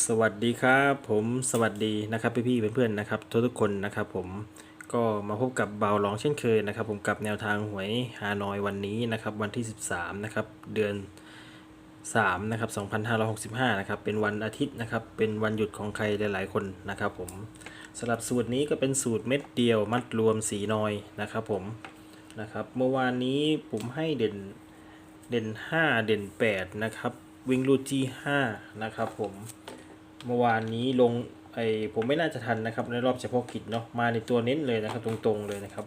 สวัสดีครับผมสวัสดีนะครับพี่ๆเพื่อนๆนะครับทุกทุกคนนะครับผมก็มาพบกับเบาหลองเช่นเคยนะครับ ผมกับแนวทางหวยฮานอยวันนี้นะครับวันที่ 13นะครับเดือน3นะครับ2565นะครับเป็นวันอาทิตย์นะครับเป็นวันหยุดของใครหลายๆคนนะครับผมสำหรับสูตรนี้ก็เป็นสูตรเม็ดเดียวมัดรวมสีนอยนะครับผมนะครับเมื่อวานนี้ผมให้เด่นเด่น 5 เด่น 8 นะครับ วิงรูดที่5นะครับผม เมื่อวานนี้ลงไอผมไม่น่าจะทันนะครับ ในรอบเฉพาะกิจเนาะมาในตัวเน้นเลยนะครับ ตรงๆเลยนะครับ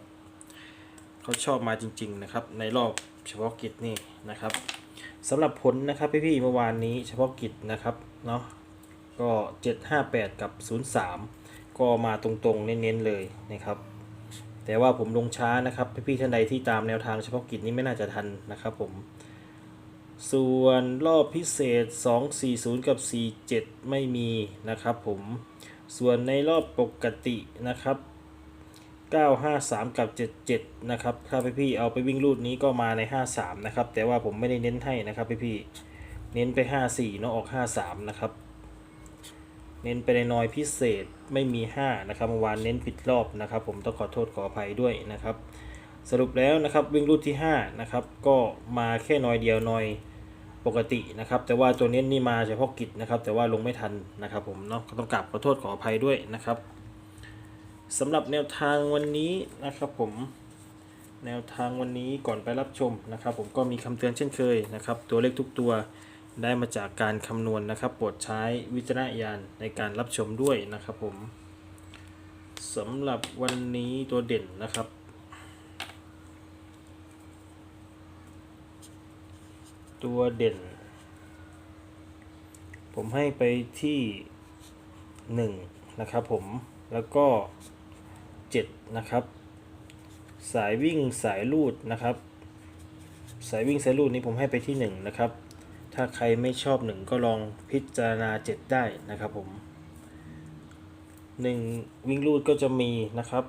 เขาชอบมาจริง ๆนะครับ ในรอบเฉพาะกิจนี่นะครับสำหรับผลนะครับพี่ๆเมื่อวานนี้เฉพาะกิจนะครับเนาะก็ 758 กับ 03 ก็มาตรงๆเน้นๆเลยนะครับแต่ว่าผมลงช้านะครับพี่ๆท่านใดที่ตามแนวทางเฉพาะกิจนี้ไม่น่าจะทันนะครับผม ส่วนรอบพิเศษ 240 กับ 47 ไม่มีนะครับผม ส่วนในรอบปกตินะครับ 953 กับ 77 นะครับ ถ้าพี่ๆเอาไปวิ่งรูดนี้ก็มาใน 53 นะครับ แต่ว่าผมไม่ได้เน้นให้นะครับพี่ๆเน้นไป 54 เนาะออก 53 นะครับ เน้นไปในน้อยพิเศษไม่มี 5 นะครับเมื่อวานเน้นผิดรอบนะครับ ผมต้องขอโทษขออภัยด้วยนะครับสรุปแล้วนะครับวิ่งรูดที่ 5 นะครับ ก็มาแค่น้อยเดียวน้อย ปกตินะครับ แต่ว่าตัวเน้นนี่มาเฉพาะกิจนะครับ แต่ว่าลงไม่ทันนะครับ ผมเนาะก็ต้องกราบขอโทษขออภัยด้วยนะครับสำหรับแนวทางวันนี้นะครับ ผมแนวทางวันนี้ก่อนไปรับชมนะครับ ผมก็มีคำเตือนเช่นเคยนะครับ ตัวเลขทุกตัวได้มาจากการคำนวณนะครับโปรดใช้วิจารณญาณในการรับชมด้วยนะครับ ผมสำหรับวันนี้ตัวเด่นนะครับ ตัวเด่น ผมให้ไปที่ 1 นะครับผมแล้วก็ 7 นะครับ สายวิ่งสายลูดนะครับ สายวิ่งสายลูดนี้ผมให้ไปที่ 1 นะครับ ถ้าใครไม่ชอบ 1 ก็ลองพิจารณา 7 ได้นะครับผม 1 วิ่งลูดก็จะมีนะครับ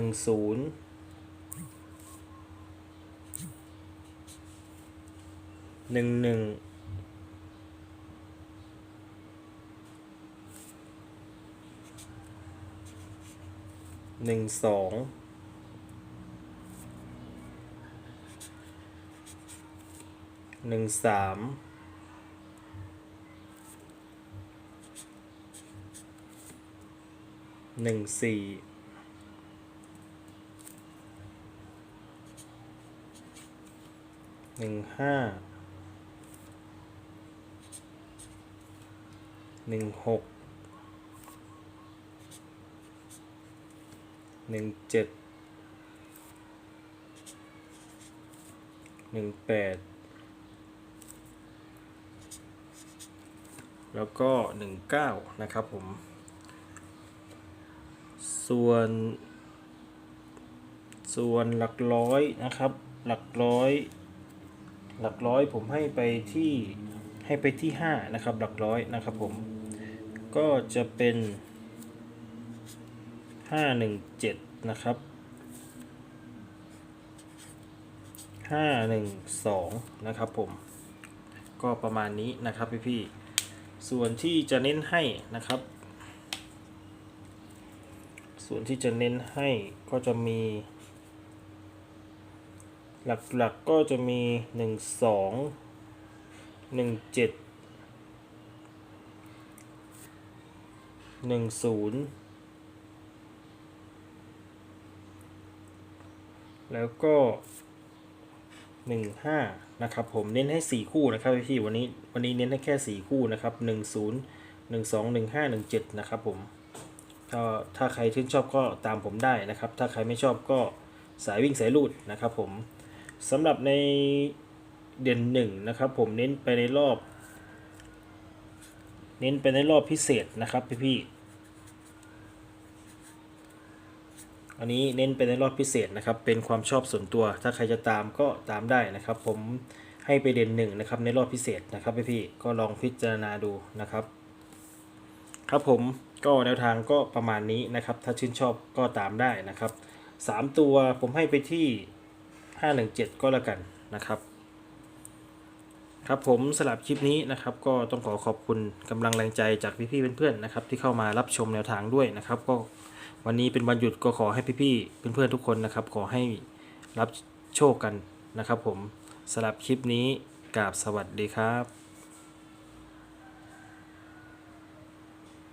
1 หนึ่งหนึ่งหนึ่งสองหนึ่งสามหนึ่งสี่หนึ่งห้า หนึ่งหกหนึ่งเจ็ดหนึ่งแปดแล้วก็หนึ่งเก้านะครับผม ส่วน ส่วนหลักร้อยนะครับ หลักร้อย หลักร้อยผมให้ไปที่ให้ไปที่ 5 นะครับ หลักร้อยนะครับผม ก็จะเป็น 517 นะครับ 512 นะครับผม ก็ประมาณนี้นะครับพี่พี่ส่วนที่จะเน้นให้นะครับ ส่วนที่จะเน้นให้ก็จะมี หลักๆกก็จะมี 1 2 1 7 หนึ่งศูนย์แล้วก็หนึ่งห้านะครับผมเน้นให้สี่คู่นะครับพี่วันนี้วันนี้เน้นให้แค่สี่คู่นะครับหนึ่งศูนย์หนึ่งสองหนึ่งห้าหนึ่งเจ็ดนะครับผมถ้าถ้าใครชื่นชอบก็ตามผมได้นะครับ ถ้าใครไม่ชอบก็สายวิ่งสายลูดนะครับผมสำหรับในเด่นหนึ่งนะครับผมเน้นไปในรอบ เน้นไปในรอบพิเศษนะครับพี่พี่ๆ อันนี้เน้นไปในรอบพิเศษนะครับ เป็นความชอบส่วนตัว ถ้าใครจะตามก็ตามได้นะครับ ผมให้ไปเด่นหนึ่งนะครับในรอบพิเศษนะครับพี่พี่ๆก็ลองพิจารณาดูนะครับ ครับผมก็แนวทางก็ประมาณนี้นะครับ ถ้าชื่นชอบก็ตามได้นะครับสามตัวผมให้ไปที่ห้าหนึ่งเจ็ดก็แล้วกันนะครับ ครับผมสลับคลิปนี้นะครับ ก็ต้องขอขอบคุณกำลังแรงใจจากพี่ๆเพื่อนๆนะครับ ที่เข้ามารับชมแนวทางด้วยนะครับ ก็ วันนี้เป็นวันหยุดก็ขอให้พี่ๆเพื่อนๆทุกคนนะครับ ขอให้รับโชคกันนะครับผมสำหรับคลิปนี้กราบสวัสดีครับ